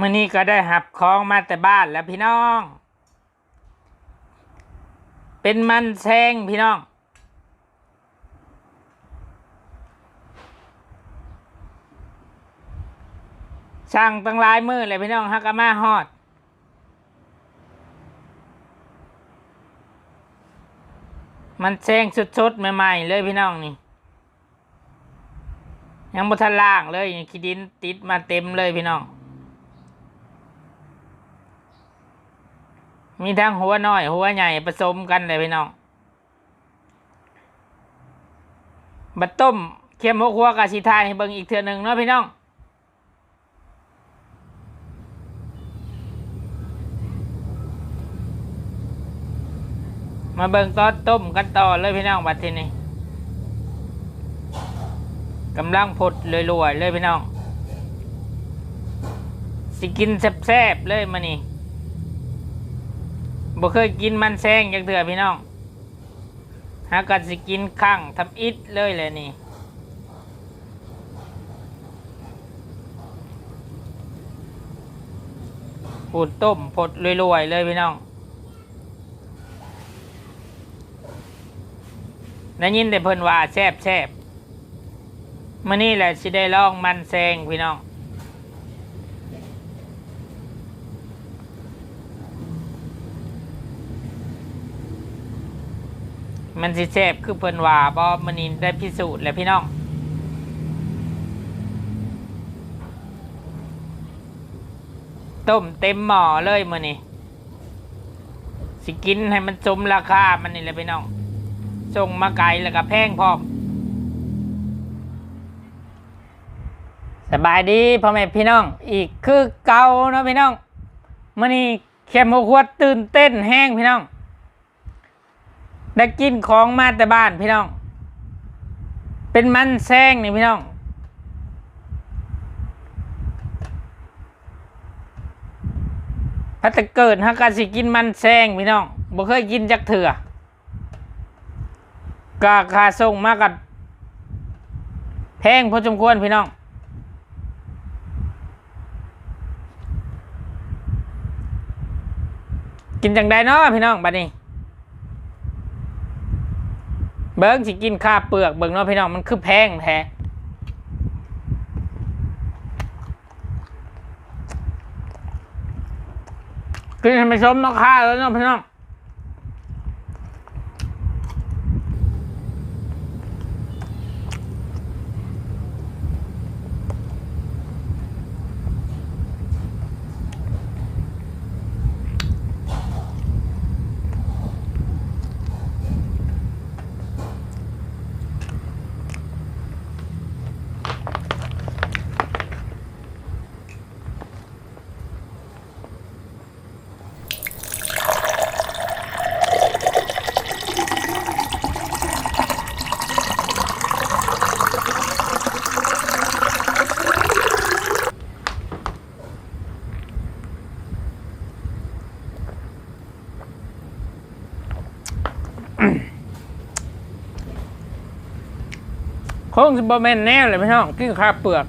มื่อนี้ก็ได้หับของมาแต่บ้านแล้วพี่น้อง เป็นมันแซงพี่น้องช่างตั้งลายมือเลยพี่น้องฮักกะมาฮอด มันแซงสดๆ ใหม่ๆ เลยพี่น้องนี่ ยังบ่ทันล่างเลยขี้ดินติดมาเต็มเลยพี่น้อง มีทั้งหัวน้อย หัวใหญ่ผสมกันเลยพี่น้องบัดต้มเค็มหัวหัวกะสิทายให้เบิ่งอีกเทื่อหนึ่งเนาะพี่น้องมาเบิ่งตอนต้มกันต่อเลยพี่น้องบัดทีนี้กำลังผดเลยรวยเลยพี่น้อง สิกินแซ่บๆเลยมานี่ บ่เคยกินมันแซงจังเถื่อพี่น้องหากัดสิกินข้างทำอิดเลยเลยนี่ปูดต้มผดรวยๆเลยพี่น้องได้ยินแต่เพิ่นว่าแซ่บแซ่บมื่อนี้แหละสิได้ลองมันแซงพี่น้อง มันสิแซ่บคือเพิ่นว่าบ่มื่อนี้ได้พิสูจน์แล้วพี่น้อง ต้มเต็มหม้อเลยมื่อนี้สิกินให้มันสมราคา มันนี่แหละพี่น้อง ส่งมาไกลแล้วก็แพงพร้อมสบายดีพ่อแม่พี่น้อง อีกคือเก่าเนาะพี่น้องมื่อนี้แค่มขวดตื่นเต้นแห้งพี่น้อง ได้กินของมาแต่บ้านพี่น้อง เป็นมันแซงนี่พี่น้องพัตเกิดฮักกาสิกินมันแซงพี่น้องบ่เคยกินจักเถื่อกาคาส่งมากับแพงพอสมควรพี่น้อง กินจังใดเนาะพี่น้องบัดนี้ เบิ้งสิกินข้าวเปลือกเบิ้งเนาะพี่น้องมันคือแพงแท้กินให้ไม่ชมราคาแล้วเนาะพี่น้อง คงสิบ่แมนแน่เลยพี่น้องกินข้าวเปลือก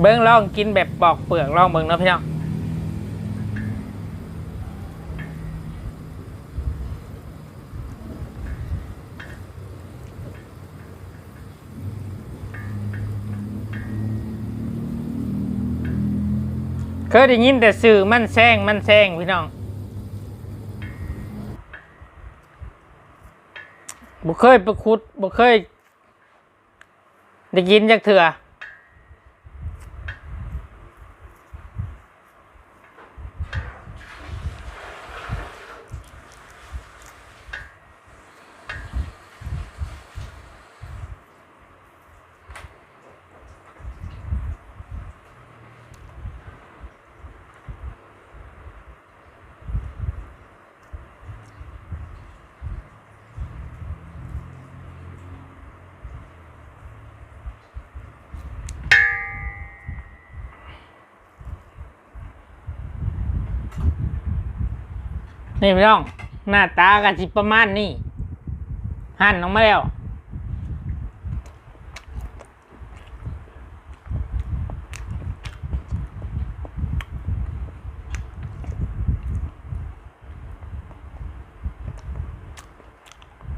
เบิ้งลองกินแบบปอกเปลือกลองเบิ้งนะพี่น้อง เคยได้ยินแต่สื่อมันแซงมันแซงพี่น้องบ่เคยไปคุดบ่เคย ได้ยินจากเถื่อ นี่พี่ต้อง หน้าตากะสิประมาณนี่หั่นออกมาแล้ว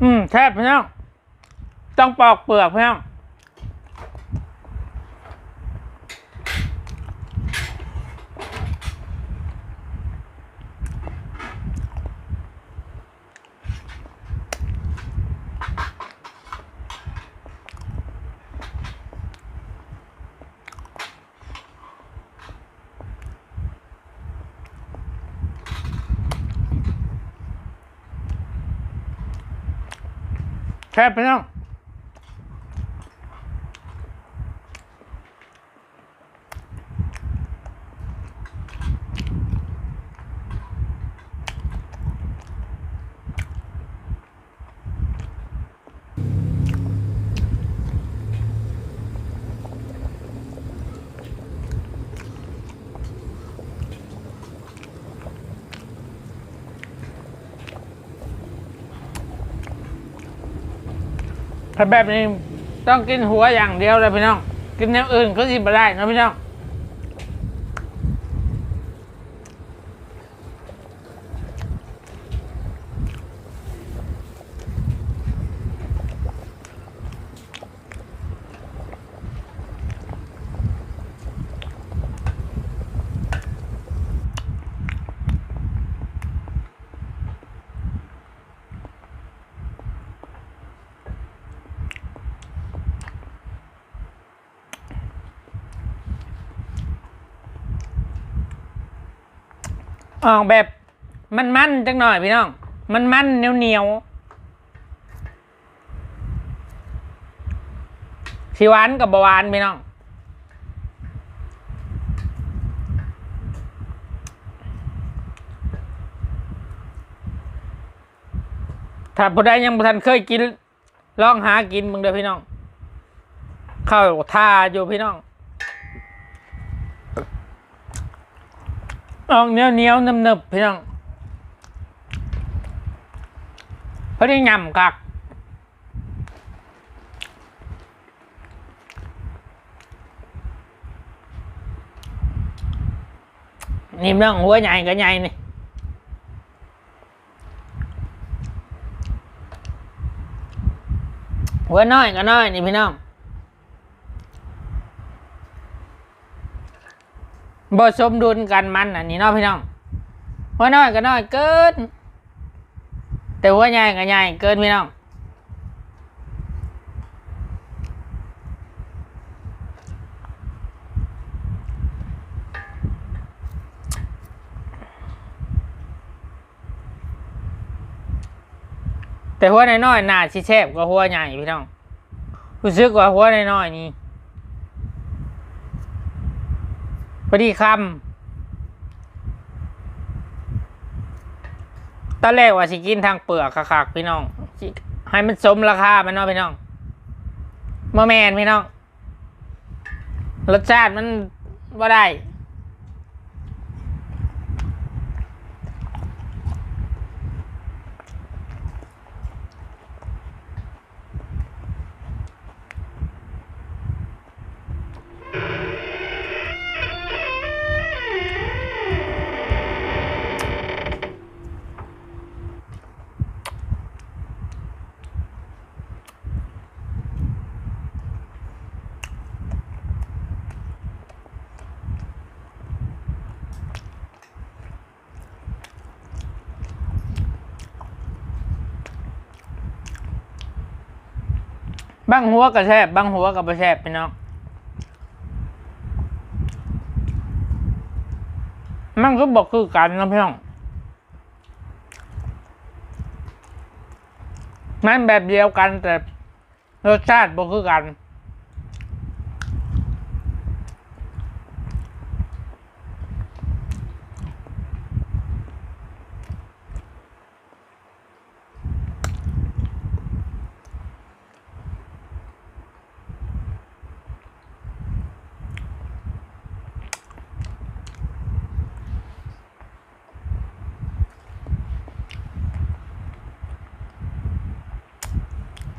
อืมแทบพี่น้อง ต้องปอกเปลือกพี่น้อง แคบไปน้อง ถ้าแบบนี้ต้องกินหัวอย่างเดียวเลยพี่น้อง กินอย่างอื่นก็กินไม่ได้นะพี่น้อง ออกแบบมันมันจังหน่อยพี่น้อง มันมันเหนียวเหนียวสีหวานกับบหวานพี่น้องถ้าผู้ใดยังบ่ทันเคยกินลองหากินมึงเด้อพี่น้อง เข้าท่าอยู่พี่น้อง ออกเนียวเหนียวๆเนิบๆพี่น้องเพราะได้ยำกักนี่พี่น้องหัวใหญ่ก็ใหญ่นี่หัวน้อยก็น้อยนี่พี่น้อง บ่สมดุลกันมันอันนี้เนาะพี่น้องหัวน้อยก็น้อยเกิน แต่หัวใหญ่ก็ใหญ่เกินพี่น้องแต่หัวน้อยๆน่าชิแชบกว่าหัวใหญ่พี่น้องรู้สึกว่าหัวน้อยๆนี่ พอดีคำตอนแรกว่าสิกินทางเปลือกคักๆพี่น้อง ให้มันสมราคามันเนาะพี่น้องมาแมนพี่น้อง รสชาติมันว่าได้ บางหัวก็แทบบางหัวก็บ่แทบพี่น้องมันก็บอกคือกันนะพี่น้องมันแบบเดียวกันแต่รสชาติบอกคือกัน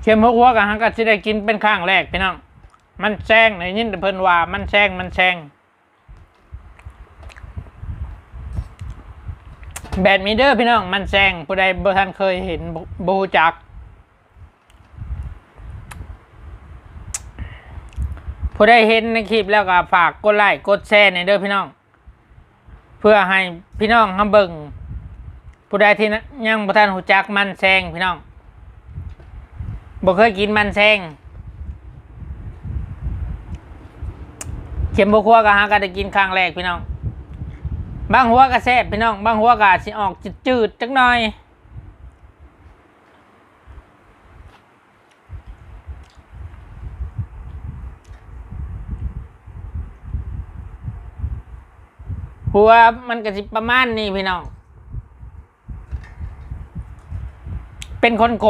เข้มหกหัวกับหังกัดสิได้กินเป็นข้างแรกพี่น้อง มันแซงในยินเพิ่นว่ามันแซงมันแซงแบดมิเดอร์พี่น้องมันแซงผู้ใดบ่ท่านเคยเห็นบูจัก ผู้ใดเห็นในคลิปแล้วก็ฝากกดไลค์กดแชร์ในเด้อพี่น้อง เพื่อให้พี่น้องทำเบิ่งผู้ใดที่ยังบ่ท่านหูจักมันแซงพี่น้อง บ่เคยกินมันแซงเข็มบ่ครัวก็หาก็ได้กินครั้งแรกพี่น้อง บางหัวก็แซ่บพี่น้อง บางหัวก็สิออกจืดๆจักหน่อย หัวมันก็สิประมาณนี้พี่น้อง เป็นคนค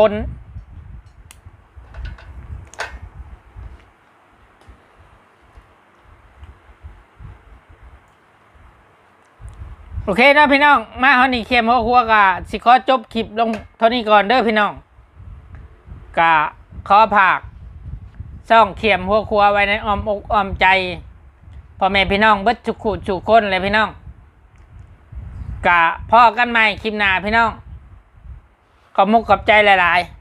โอเคนะพี่น้อง มาเฮานี่เค็มหัวหัวกะสิขอจบคลิปลงเท่านี้ก่อนเด้อพี่น้องกะขอผากซ่องเข็มหัวครัวไว้ในอ้อมอกอ้อมใจพ่อแม่พี่น้องเบิดจุกขู่จุกคนเลยพี่น้องกะพ่อกันใหม่คลิปหน้าพี่น้องขอบมุกขอบใจหลาย ๆ